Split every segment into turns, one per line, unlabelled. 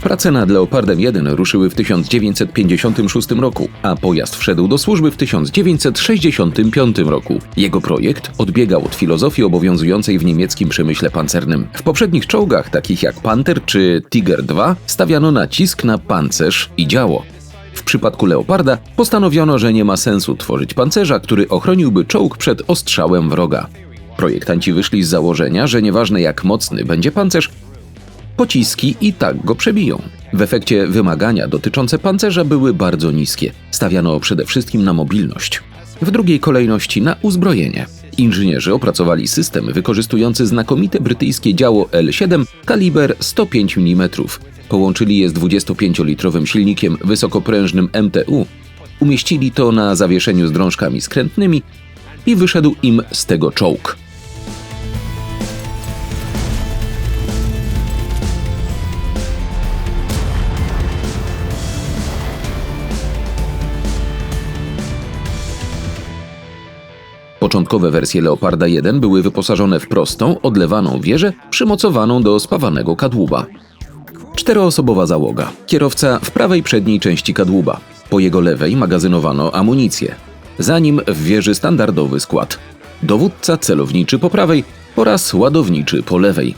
Prace nad Leopardem 1 ruszyły w 1956 roku, a pojazd wszedł do służby w 1965 roku. Jego projekt odbiegał od filozofii obowiązującej w niemieckim przemyśle pancernym. W poprzednich czołgach, takich jak Panther czy Tiger II, stawiano nacisk na pancerz i działo. W przypadku Leoparda postanowiono, że nie ma sensu tworzyć pancerza, który ochroniłby czołg przed ostrzałem wroga. Projektanci wyszli z założenia, że nieważne jak mocny będzie pancerz, pociski i tak go przebiją. W efekcie wymagania dotyczące pancerza były bardzo niskie. Stawiano przede wszystkim na mobilność. W drugiej kolejności na uzbrojenie. Inżynierzy opracowali system wykorzystujący znakomite brytyjskie działo L7 kaliber 105 mm. Połączyli je z 25-litrowym silnikiem wysokoprężnym MTU. Umieścili to na zawieszeniu z drążkami skrętnymi i wyszedł im z tego czołg. Początkowe wersje Leoparda 1 były wyposażone w prostą, odlewaną wieżę przymocowaną do spawanego kadłuba. Czteroosobowa załoga. Kierowca w prawej przedniej części kadłuba. Po jego lewej magazynowano amunicję. Za nim w wieży standardowy skład. Dowódca celowniczy po prawej oraz ładowniczy po lewej.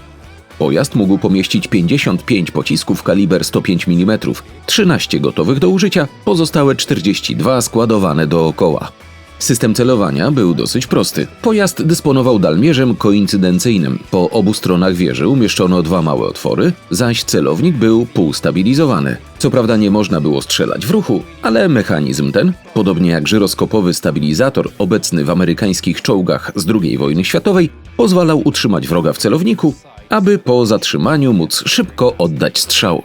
Pojazd mógł pomieścić 55 pocisków kaliber 105 mm, 13 gotowych do użycia, pozostałe 42 składowane dookoła. System celowania był dosyć prosty. Pojazd dysponował dalmierzem koincydencyjnym. Po obu stronach wieży umieszczono dwa małe otwory, zaś celownik był półstabilizowany. Co prawda nie można było strzelać w ruchu, ale mechanizm ten, podobnie jak żyroskopowy stabilizator obecny w amerykańskich czołgach z II wojny światowej, pozwalał utrzymać wroga w celowniku, aby po zatrzymaniu móc szybko oddać strzał.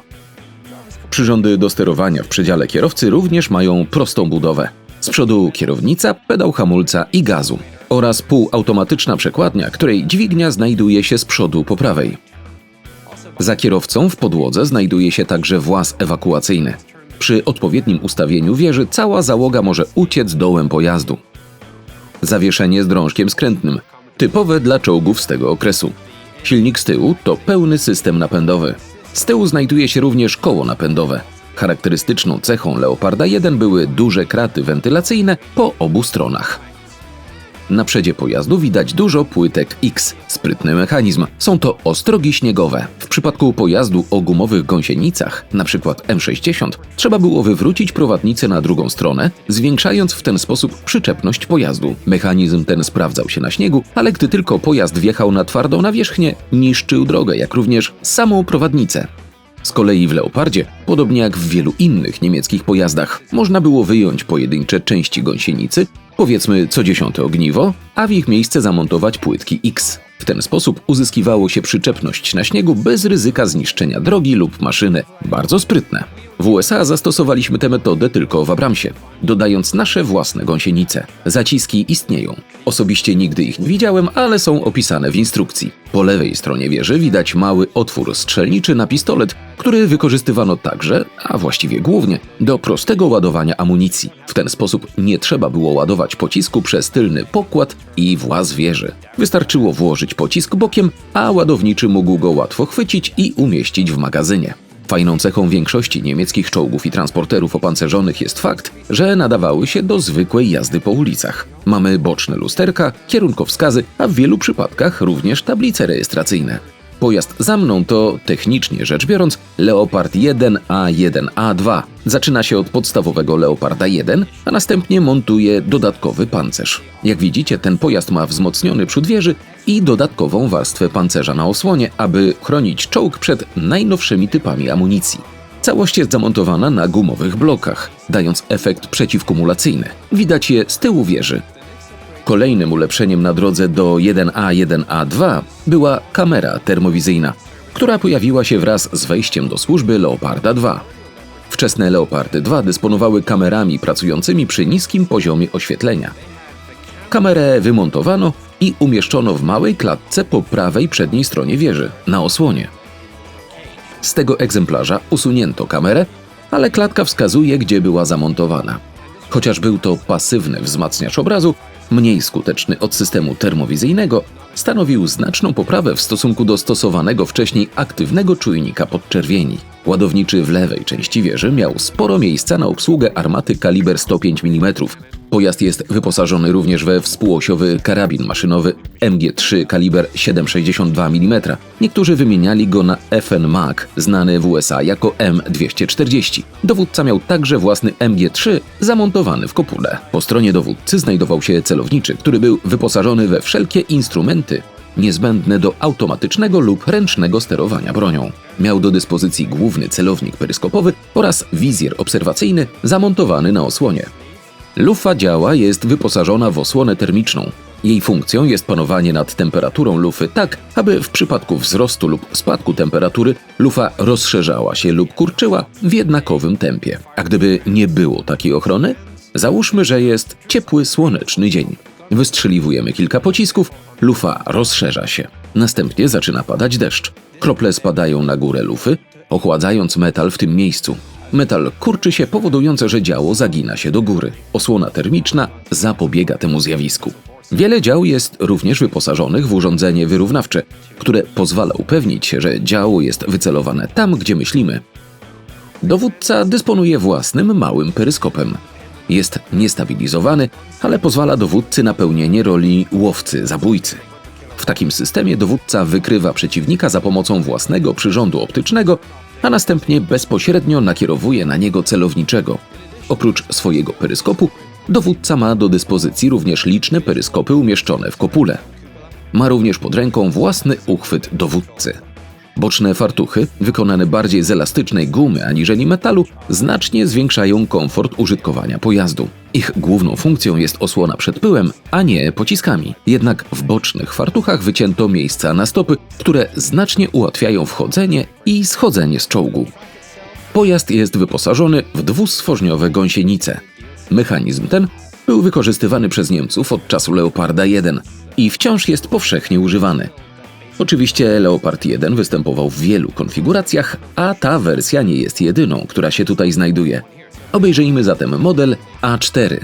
Przyrządy do sterowania w przedziale kierowcy również mają prostą budowę. Z przodu kierownica, pedał hamulca i gazu oraz półautomatyczna przekładnia, której dźwignia znajduje się z przodu po prawej. Za kierowcą w podłodze znajduje się także właz ewakuacyjny. Przy odpowiednim ustawieniu wieży cała załoga może uciec dołem pojazdu. Zawieszenie z drążkiem skrętnym, typowe dla czołgów z tego okresu. Silnik z tyłu to pełny system napędowy. Z tyłu znajduje się również koło napędowe. Charakterystyczną cechą Leoparda 1 były duże kraty wentylacyjne po obu stronach. Na przedzie pojazdu widać dużo płytek X, sprytny mechanizm. Są to ostrogi śniegowe. W przypadku pojazdu o gumowych gąsienicach, np. M60, trzeba było wywrócić prowadnicę na drugą stronę, zwiększając w ten sposób przyczepność pojazdu. Mechanizm ten sprawdzał się na śniegu, ale gdy tylko pojazd wjechał na twardą nawierzchnię, niszczył drogę, jak również samą prowadnicę. Z kolei w Leopardzie, podobnie jak w wielu innych niemieckich pojazdach, można było wyjąć pojedyncze części gąsienicy, powiedzmy co dziesiąte ogniwo, a w ich miejsce zamontować płytki X. W ten sposób uzyskiwało się przyczepność na śniegu bez ryzyka zniszczenia drogi lub maszyny. Bardzo sprytne. W USA zastosowaliśmy tę metodę tylko w Abramsie, dodając nasze własne gąsienice. Zaciski istnieją. Osobiście nigdy ich nie widziałem, ale są opisane w instrukcji. Po lewej stronie wieży widać mały otwór strzelniczy na pistolet, który wykorzystywano także, a właściwie głównie, do prostego ładowania amunicji. W ten sposób nie trzeba było ładować pocisku przez tylny pokład i właz wieży. Wystarczyło włożyć pocisk bokiem, a ładowniczy mógł go łatwo chwycić i umieścić w magazynie. Fajną cechą większości niemieckich czołgów i transporterów opancerzonych jest fakt, że nadawały się do zwykłej jazdy po ulicach. Mamy boczne lusterka, kierunkowskazy, a w wielu przypadkach również tablice rejestracyjne. Pojazd za mną to, technicznie rzecz biorąc, Leopard 1A1A2. Zaczyna się od podstawowego Leoparda 1, a następnie montuje dodatkowy pancerz. Jak widzicie, ten pojazd ma wzmocniony przód wieży i dodatkową warstwę pancerza na osłonie, aby chronić czołg przed najnowszymi typami amunicji. Całość jest zamontowana na gumowych blokach, dając efekt przeciwkumulacyjny. Widać je z tyłu wieży. Kolejnym ulepszeniem na drodze do 1A1A2 była kamera termowizyjna, która pojawiła się wraz z wejściem do służby Leoparda 2. Wczesne Leopardy 2 dysponowały kamerami pracującymi przy niskim poziomie oświetlenia. Kamerę wymontowano i umieszczono w małej klatce po prawej przedniej stronie wieży, na osłonie. Z tego egzemplarza usunięto kamerę, ale klatka wskazuje, gdzie była zamontowana. Chociaż był to pasywny wzmacniacz obrazu, mniej skuteczny od systemu termowizyjnego, stanowił znaczną poprawę w stosunku do stosowanego wcześniej aktywnego czujnika podczerwieni. Ładowniczy w lewej części wieży miał sporo miejsca na obsługę armaty kaliber 105 mm. Pojazd jest wyposażony również we współosiowy karabin maszynowy MG3 kaliber 7,62 mm. Niektórzy wymieniali go na FN Mag, znany w USA jako M240. Dowódca miał także własny MG3 zamontowany w kopule. Po stronie dowódcy znajdował się celowniczy, który był wyposażony we wszelkie instrumenty niezbędne do automatycznego lub ręcznego sterowania bronią. Miał do dyspozycji główny celownik peryskopowy oraz wizjer obserwacyjny zamontowany na osłonie. Lufa działa jest wyposażona w osłonę termiczną. Jej funkcją jest panowanie nad temperaturą lufy tak, aby w przypadku wzrostu lub spadku temperatury lufa rozszerzała się lub kurczyła w jednakowym tempie. A gdyby nie było takiej ochrony, załóżmy, że jest ciepły, słoneczny dzień. Wystrzeliwujemy kilka pocisków, lufa rozszerza się. Następnie zaczyna padać deszcz. Krople spadają na górę lufy, ochładzając metal w tym miejscu. Metal kurczy się, powodując, że działo zagina się do góry. Osłona termiczna zapobiega temu zjawisku. Wiele dział jest również wyposażonych w urządzenie wyrównawcze, które pozwala upewnić się, że działo jest wycelowane tam, gdzie myślimy. Dowódca dysponuje własnym małym peryskopem. Jest niestabilizowany, ale pozwala dowódcy na pełnienie roli łowcy, zabójcy. W takim systemie dowódca wykrywa przeciwnika za pomocą własnego przyrządu optycznego, a następnie bezpośrednio nakierowuje na niego celowniczego. Oprócz swojego peryskopu, dowódca ma do dyspozycji również liczne peryskopy umieszczone w kopule. Ma również pod ręką własny uchwyt dowódcy. Boczne fartuchy, wykonane bardziej z elastycznej gumy aniżeli metalu, znacznie zwiększają komfort użytkowania pojazdu. Ich główną funkcją jest osłona przed pyłem, a nie pociskami. Jednak w bocznych fartuchach wycięto miejsca na stopy, które znacznie ułatwiają wchodzenie i schodzenie z czołgu. Pojazd jest wyposażony w dwustworzniowe gąsienice. Mechanizm ten był wykorzystywany przez Niemców od czasu Leoparda I i wciąż jest powszechnie używany. Oczywiście Leopard 1 występował w wielu konfiguracjach, a ta wersja nie jest jedyną, która się tutaj znajduje. Obejrzyjmy zatem model A4.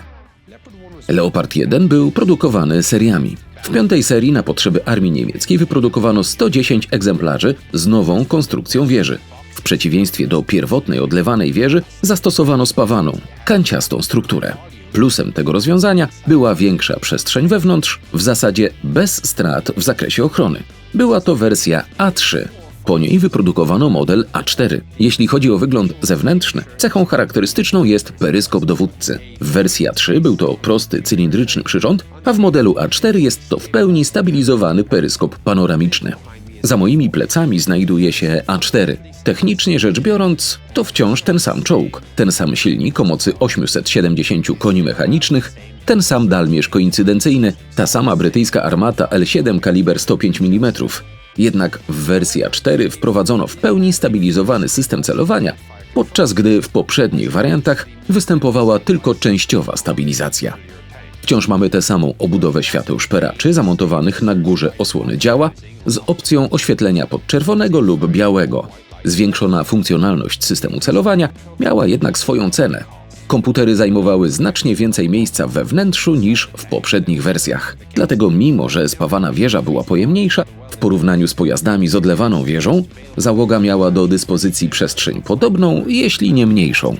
Leopard 1 był produkowany seriami. W piątej serii na potrzeby armii niemieckiej wyprodukowano 110 egzemplarzy z nową konstrukcją wieży. W przeciwieństwie do pierwotnej odlewanej wieży zastosowano spawaną, kanciastą strukturę. Plusem tego rozwiązania była większa przestrzeń wewnątrz, w zasadzie bez strat w zakresie ochrony. Była to wersja A3. Po niej wyprodukowano model A4. Jeśli chodzi o wygląd zewnętrzny, cechą charakterystyczną jest peryskop dowódcy. W wersji A3 był to prosty, cylindryczny przyrząd, a w modelu A4 jest to w pełni stabilizowany peryskop panoramiczny. Za moimi plecami znajduje się A4. Technicznie rzecz biorąc, to wciąż ten sam czołg, ten sam silnik o mocy 870 koni mechanicznych, ten sam dalmierz koincydencyjny, ta sama brytyjska armata L7 kaliber 105 mm. Jednak w wersji A4 wprowadzono w pełni stabilizowany system celowania, podczas gdy w poprzednich wariantach występowała tylko częściowa stabilizacja. Wciąż mamy tę samą obudowę świateł szperaczy zamontowanych na górze osłony działa z opcją oświetlenia podczerwonego lub białego. Zwiększona funkcjonalność systemu celowania miała jednak swoją cenę. Komputery zajmowały znacznie więcej miejsca we wnętrzu niż w poprzednich wersjach. Dlatego mimo, że spawana wieża była pojemniejsza, w porównaniu z pojazdami z odlewaną wieżą, załoga miała do dyspozycji przestrzeń podobną, jeśli nie mniejszą.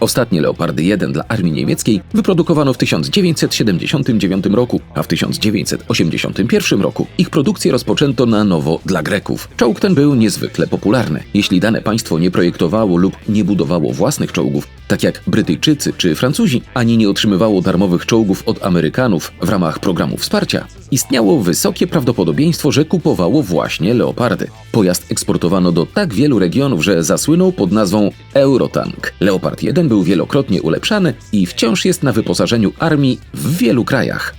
Ostatnie Leopardy 1 dla armii niemieckiej wyprodukowano w 1979 roku, a w 1981 roku ich produkcję rozpoczęto na nowo dla Greków. Czołg ten był niezwykle popularny. Jeśli dane państwo nie projektowało lub nie budowało własnych czołgów, tak jak Brytyjczycy czy Francuzi, ani nie otrzymywało darmowych czołgów od Amerykanów w ramach programu wsparcia, istniało wysokie prawdopodobieństwo, że kupowało właśnie Leopardy. Pojazd eksportowano do tak wielu regionów, że zasłynął pod nazwą Eurotank. Leopard 1 był wielokrotnie ulepszany i wciąż jest na wyposażeniu armii w wielu krajach.